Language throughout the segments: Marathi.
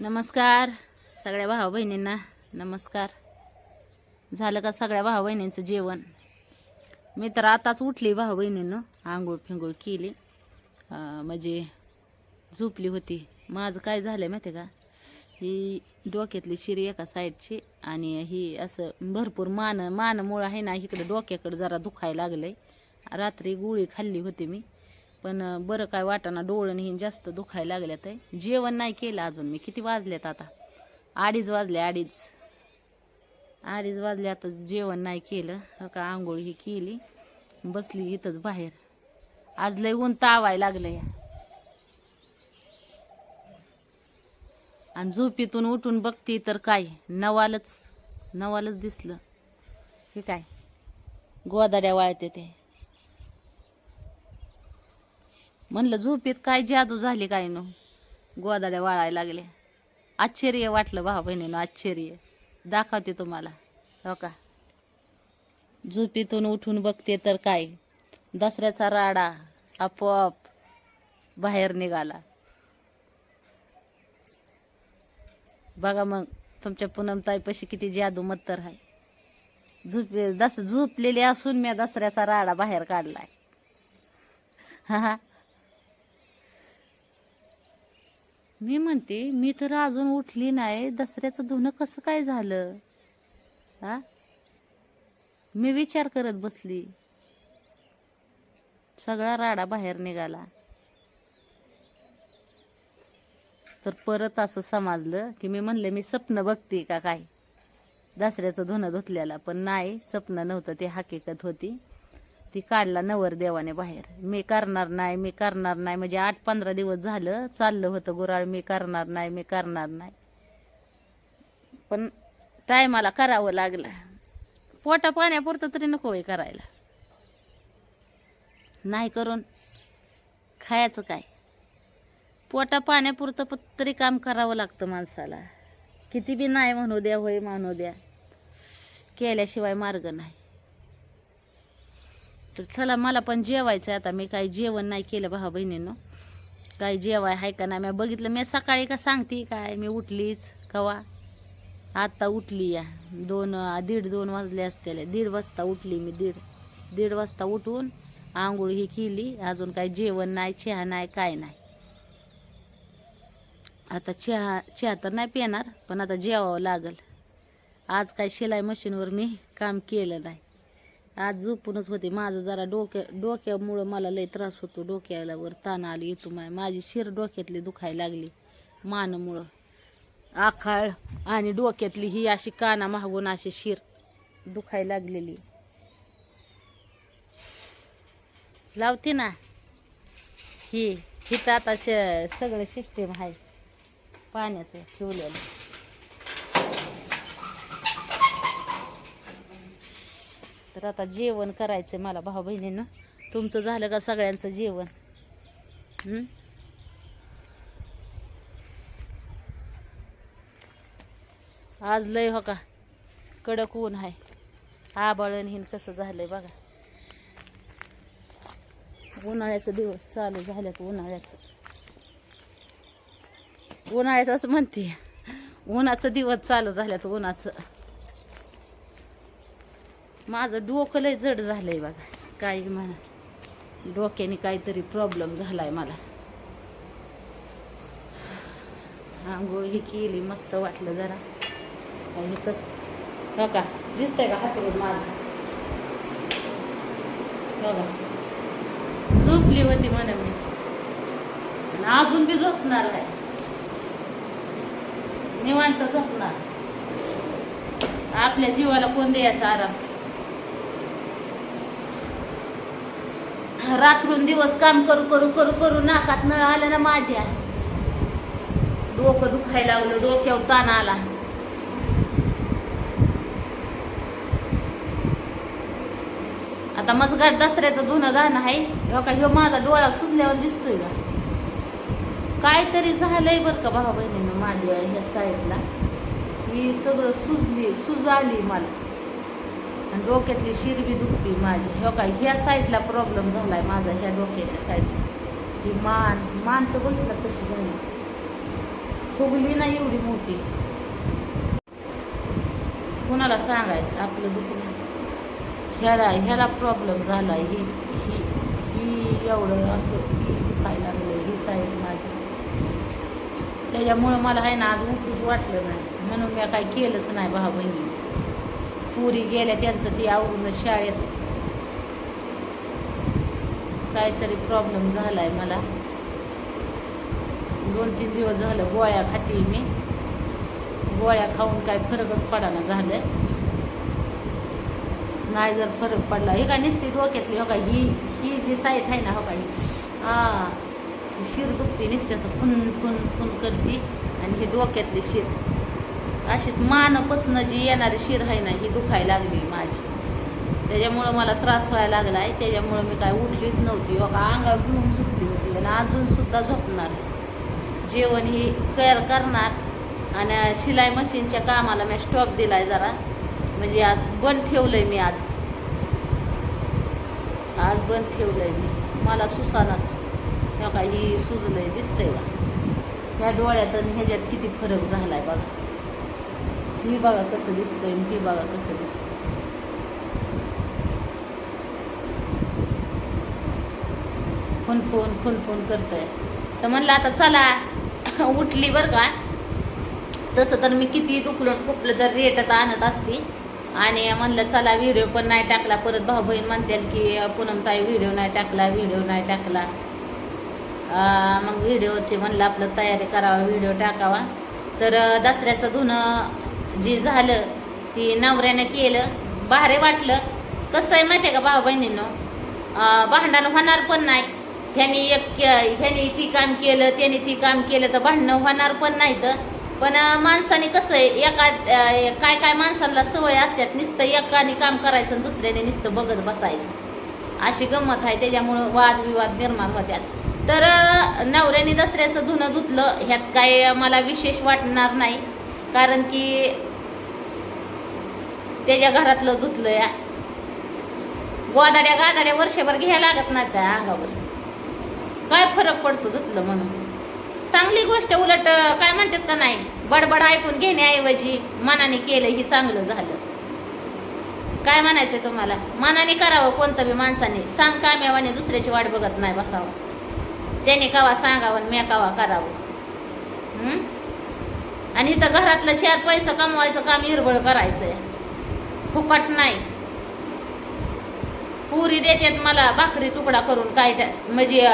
नमस्कार सगळ्या भाऊ बहिणींना नमस्कार. झालं का सगळ्या भाऊ बहिणींचं जेवण? मी तर आताच उठली भाऊ बहिणीनं आंघोळ फिंगोळ केली. म्हणजे झोपली होती. माझं काय झालं माहिती का? ही डोक्यातली शिरी एका साईडची आणि ही असं भरपूर मान मानमुळं आहे ना इकडं डोक्याकडं जरा दुखायला लागलंय. रात्री गोळी खाल्ली होती मी. पण बरं काय वाटाना डोळण ही जास्त दुखायला लागल्यात आहे जेवण नाही केलं अजून मी. किती वाजल्यात आता? अडीच वाजले अडीच. अडीच वाजले आता जेवण नाही केलं. का आंघोळ ही केली. बसली इथंच बाहेर. आज लय ऊन तावायला लागलं या आणि झोपीतून उठून बघते तर काय नवालच नवालच दिसलं. हे काय? गोदाड्या वाळते ते. म्हणलं झोपेत काय जादू झाली काय नो? गोदाड्या वाळायला लागल्या. आश्चर्य वाटलं भाऊ बहिणीनं आश्चर्य. दाखवते तुम्हाला. हो का? झोपेतून उठून बघते तर काय? दसऱ्याचा राडा आपोआप बाहेर निघाला. बघा मग तुमच्या पूनमताईपाशी किती जादू मत्तर आहे. झोप दस झोपलेली असून मी दसऱ्याचा राडा बाहेर काढलाय. हा हा. मी म्हणते मी तर अजून उठली नाही. दसऱ्याचं धुणं कसं काय झालं? हा? मी विचार करत बसली. सगळा राडा बाहेर निघाला. तर परत असं समजलं की मी म्हणलं मी स्वप्न बघते का काय? दसऱ्याचं धुणं धुतल्याला. पण नाही स्वप्न नव्हतं ते हकीकत होती. ती काढला नवर देवाने बाहेर. मी करणार नाही मी करणार नाही. म्हणजे आठ पंधरा दिवस झालं चाललं होतं गुराळ मी करणार नाही मी करणार नाही. पण टायमाला करावं लागलं. पोटा पाण्यापुरतं तरी नको होय करायला. नाही करून खायचं काय? पोटा पाण्यापुरतं पण तरी काम करावं लागतं माणसाला. किती बी नाही म्हणू द्या होय म्हणू द्या. केल्याशिवाय मार्ग नाही. तर चला मला पण जेवायचं आहे आता. मी काही जेवण नाही केलं भाऊ बहिणीनं. काही जेवाय आहे का नाही? मी बघितलं मी सकाळी का सांगते काय? मी उठलीच. कवा? आत्ता उठली या. दोन दीड दोन वाजले असतेले. दीड वाजता उठली मी दीड. दीड वाजता उठून आंघोळ ही केली. अजून काही जेवण नाही चहा नाही काय नाही. आता चहा चहा तर नाही पिणार पण आता जेवावं लागल. आज काय शिलाई मशीनवर मी काम केलं नाही. आज झोपूनच होते. माझं जरा डोक्या डोक्यामुळं मला लय त्रास होतो. डोक्याला वर ताण आली येतो माय. माझी शिर डोक्यातली दुखायला लागली मानमुळं. आखाळ आणि डोक्यातली ही अशी काना मागून अशी शिर दुखायला लागलेली. लावते ना. ही हिथं आता श सगळं सिस्टीम आहे. पाण्याचं ठेवलेलं. तर आता जेवण करायचं आहे मला भाऊ बहिणीनं. तुमचं झालं का सगळ्यांचं जेवण? आज लय हो का? कडक ऊन आहे. आबाळण हिन कसं झालंय बघा. उन्हाळ्याचं दिवस चालू झाल्यात उन्हाळ्याचं. उन्हाळ्याचं असं म्हणते. उन्हाचं दिवस चालू झाल्यात उन्हाचं. माझं डोकं लय जड झालंय बघा. काही म्हणा. डोक्याने काहीतरी प्रॉब्लेम झालाय मला. आंघोळ ही केली मस्त वाटलं जरा. इथंच हो का? दिसतंय का हातरून माझं? हो बघा झोपली होती म्हणा मी. अजून बी झोपणार आहे. निवांत झोपणार. आपल्या जीवाला कोण द्यायचा आराम? रात्रून दिवस काम करू करू करू करू नाकात नळ आलं ना माझ्या. डोकं दुखायला लागलं डोक्यावर ताण आला. आता मसगाट दसऱ्याचं धुणं गाणं आहे. ह्यो का ह्यो माझा डोळा सुजल्यावर दिसतोय का? काहीतरी झालंय बरं का भाऊ बहिणीनं माझ्या ह्या साईडला. ही सगळं सुजली सुज आली मला. आणि डोक्यातली शिरवी दुखती माझी. हो काय ह्या साईडला प्रॉब्लेम झाला आहे माझा ह्या डोक्याच्या साईडला. ही मान मान तर बघितलं कशी झाली. फुगली ना एवढी मोठी. कुणाला सांगायचं? आपलं दुखणं. ह्याला ह्याला प्रॉब्लेम झाला ही ही ही एवढं असं ही दुखायला लागलं ही साईड माझी. त्याच्यामुळं मला आहे ना आज उठूच वाटलं नाही. म्हणून मी काय केलंच नाही भाऊ बहिणी पुरी गेल्या त्यांचं ती आवरून शाळेत. काहीतरी प्रॉब्लेम झालाय मला. दोन तीन दिवस झालं गोळ्या खाते मी. गोळ्या खाऊन काय फरकच पडाना झालं नाही जर फरक पडला. हे काय निसती डोक्यातली हो का? ही ही जी साईट आहे ना हो का ही? हा. शिर दुखते नुसत्याचं फुन फुन फुन करते आणि ही डोक्यातली शिर. अशीच मानपासनं जी येणारी शिर आहे ना ही दुखायला लागली माझी. त्याच्यामुळं मला त्रास व्हायला लागला आहे त्याच्यामुळं मी काय उठलीच नव्हती. हो का अंगावर घेऊन झोपली होती. आणि अजूनसुद्धा झोपणार जेवण ही कर करणार. आणि शिलाई मशीनच्या कामाला मी स्टॉप दिला आहे जरा. म्हणजे आज बंद ठेवलंय मी आज. आज बंद ठेवलंय मी. मला सुसानाच ह्या का ही सुजलंय दिसतंय का? ह्या डोळ्यात आणि ह्याच्यात किती फरक झाला आहे बघा. ही बघा कसं दिसतंय ही बघा कसं दिसतंय. फोन फोन फोन फोन करतोय. तर म्हणलं आता चला उठली बरं का. तसं तर मी किती दुखलं कुठलं तर रेटत आणत असते. आणि म्हणलं चला व्हिडिओ पण नाही टाकला. परत भाऊ बहीण म्हणतील की पूनमताई व्हिडिओ नाही टाकला व्हिडिओ नाही टाकला. मग व्हिडिओची म्हणलं आपलं तयारी करावा व्हिडिओ टाकावा. तर दसऱ्याचं धुणं जे झालं ती नवऱ्यानं केलं भारे वाटलं. कसं आहे माहिती आहे का भाऊ बहिणींनो? भांडण होणार पण नाही. ह्यानी एक के- ह्यानी ती काम केलं त्याने ती काम केलं तर भांडणं होणार पण नाही तर. पण माणसाने कसं आहे एका काय काय माणसाला सवय असतात नुसतं एकाने काम करायचं आणि दुसऱ्याने नुसतं बघत बसायचं. अशी गंमत आहे त्याच्यामुळं वादविवाद निर्माण होत्यात तर नवऱ्याने दसऱ्याचं धुणं धुतलं ह्यात काय मला विशेष वाटणार नाही. कारण की त्याच्या घरातलं धुतलं या गोदाड्या गादाड्या वर्षभर घ्यायला लागत नाही त्या अंगावर. काय फरक पडतो धुतलं म्हणून? चांगली गोष्ट उलट काय म्हणतात का नाही बडबड ऐकून घेण्याऐवजी मनाने केलं ही चांगलं झालं. काय म्हणायचं तुम्हाला? मनाने करावं कोणतं बी माणसाने. सांग काम्यावाने दुसऱ्याची वाट बघत नाही बसावं. त्याने कावा सांगावं आणि म्या कावा करावं. आणि इथं घरातलं चार पैसा कमवायचं काम हिरबळ करायचंय. फुकट नाही. पुरी देतात मला भाकरी तुकडा करून काय त्या- म्हणजे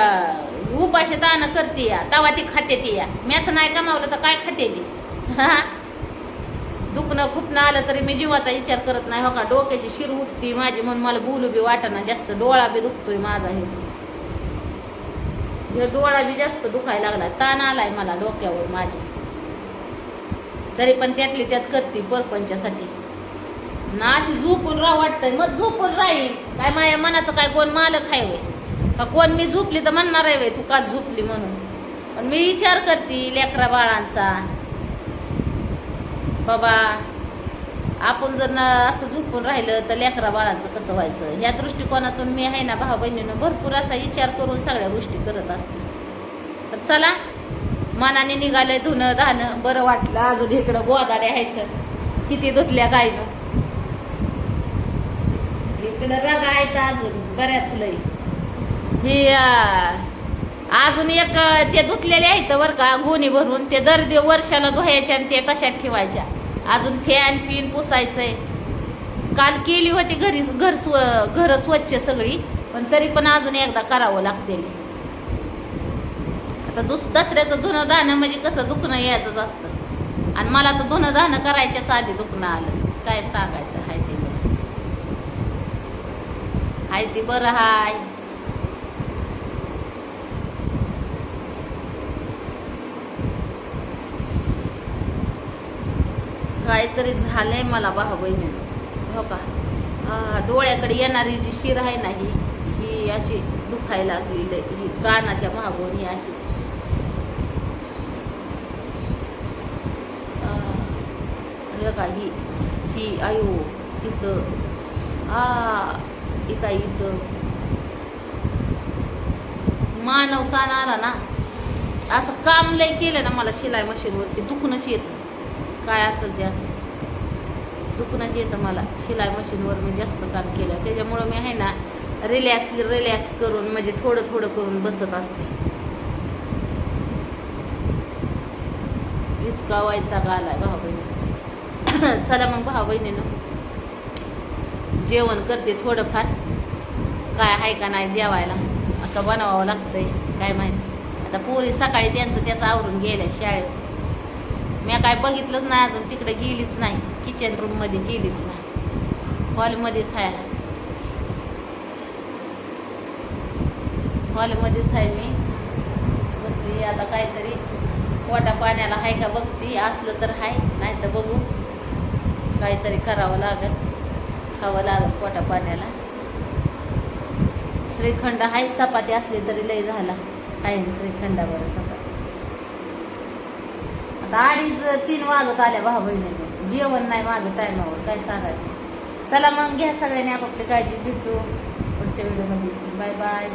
उपाशी दान करते या तवा ती खाते ती या. मॅच नाही कमावलं तर काय खाते ती? दुखणं खुपणं आलं तरी मी जीवाचा विचार करत नाही. हो का? डोक्याची शिर उठती माझी म्हणून मला बोलू बी वाटना जास्त डोळा बी दुखतोय माझा हे. डोळा बी जास्त दुखायला लागला ताण आलाय मला डोक्यावर माझ्या. तरी पण त्यातली त्यात करते परपंचासाठी. ना अशी झोपून राह वाटतंय मग झोपून राहील. काय माझ्या मनाचं काय कोण मालक आहे वय का कोण मी झोपली तर म्हणणार आहे वय तू का झोपली म्हणून? पण मी विचार करते लेकरा बाळांचा. बाबा आपण जर ना असं झोपून राहिलं तर लेकरा बाळांचं कसं व्हायचं? ह्या दृष्टिकोनातून मी आहे ना भाऊ बहिणीनं भरपूर असा विचार करून सगळ्या गोष्टी करत असते. तर चला मनाने निघालंय धुणं धाणं बरं वाटलं अजून इकडं गोदाडे आहेत. किती धुतल्या गायनं ना इकडं रगा आहेत अजून बऱ्याच लई. हे अजून एक ते धुतलेले आहेत बरं का गोणी भरून ते दर दिव वर्षाला धुवायच्या आणि ते तशात ठेवायच्या. अजून फॅन पिन पुसायचंय. काल केली होती घरी घर स्व घर स्वच्छ सगळी पण तरी पण अजून एकदा करावं लागते आता दुस दसऱ्याचं धुणं दाणं म्हणजे कसं दुखणं यायचंच असतं. आणि मला तर धुणं दाणं करायच्याच आधी दुखणं आलं. काय सांगायचं हाय ते बरं हाय ते बरं हाय काहीतरी झालंय मला भाऊ बहिणीनं. हो का? डोळ्याकडे येणारी जी शिर आहे ना ही ही अशी दुखायला लागली ही कानाच्या भागून ही अशीच. का ही ही आयो तिथं. आ इथं इथं. मानव ताण आला ना असं काम लय केलं ना मला शिलाई मशीनवरती दुखणंच येतं. काय असेल ते असं दुखणंच येतं मला शिलाई मशीनवर मी जास्त काम केलं. त्याच्यामुळं मी आहे ना रिलॅक्स रिलॅक्स करून म्हणजे थोडं थोडं करून बसत असते. इतका वैताग आलाय भाऊ बहिणी चला मग भाऊ बहिणीनं जेवण करते थोडंफार. काय आहे का नाही जेवायला? आता बनवावं लागतंय काय माहिती. आता पोरी सकाळी त्यांचं त्याचं आवरून गेल्या शाळेत. मी काय बघितलंच नाही अजून तिकडे गेलीच नाही. किचन रूममध्ये गेलीच नाही. हॉलमध्येच आहे. हॉलमध्येच आहे मी. बसली आता काहीतरी. पोटा पाण्याला आहे का बघती असलं तर आहे नाही तर बघू. काहीतरी करावं लागेल. खावं लागत पोटा पाण्याला. श्रीखंड आहे चपाती असली तरी लय झाला. आहे श्रीखंडावर चपाती? आता अडीच तीन वाजत आल्या भाऊ बहिणीने. जेवण नाही माझं टायमावर काय सांगायचं? चला मग घ्या सगळ्यांनी आपापली काळजी भेटू पुढच्या व्हिडिओमध्ये. Bye bye